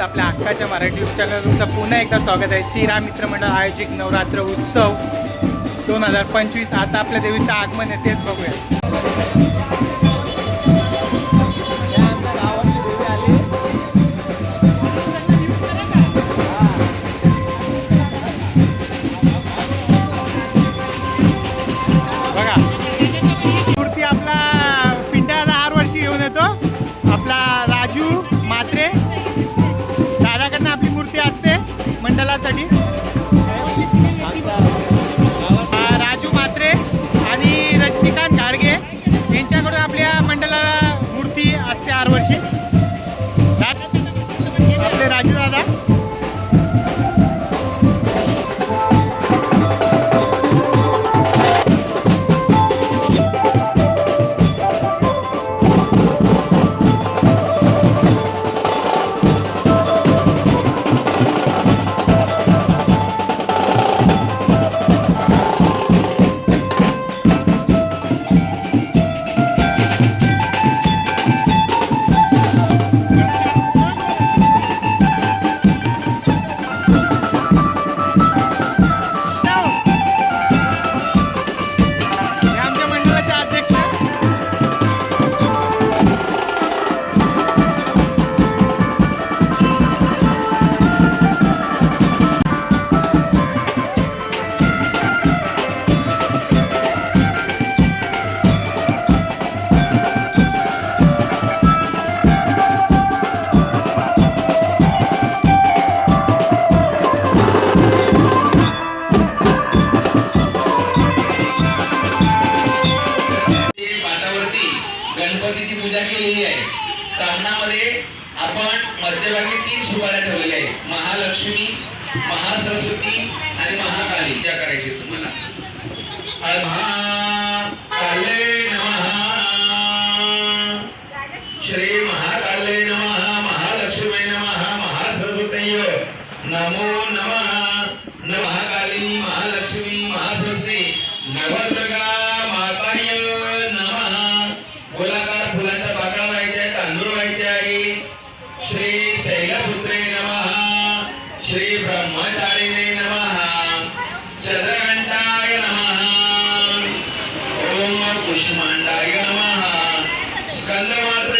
Guys आपल्या हक्काच्या Marathi YouTube channel तुमचं पुन्हा एकदा स्वागत आहे. श्रीराम मित्र मंडळ आयोजित नवरात्र उत्सव दोन हजार पंचवीस. आता आपल्या देवीचं आगमन आहे तेच बघूया. बघा. मूर्ती आपला पिंड्याला हर वर्षी घेऊन येतो. आपला राजू मात्रे गावासाठी राजू मात्रे आणि रजनीकांत घाडगे यांच्याकडून आपल्या मंडळाला मूर्ती असते हर पूजा आहे. स्थापनामध्ये आपण मध्यभागी तीन सुपाऱ्या ठेवलेल्या आहेत. महालक्ष्मी महासरस्वती आणि महाकाली. त्या करायची तुम्हाला. श्री महाकाले नम. महालक्ष्मी नम. महासरस्वतय नमो नम. न महाकाली महालक्ष्मी महासरस्वती नवदुर्गा श्री शैलपुत्रे नमः श्री ब्रह्मचारिणे नमः चंद्रघंटाय नमः ओम कुष्मांडाय नमः स्कंदमात्रे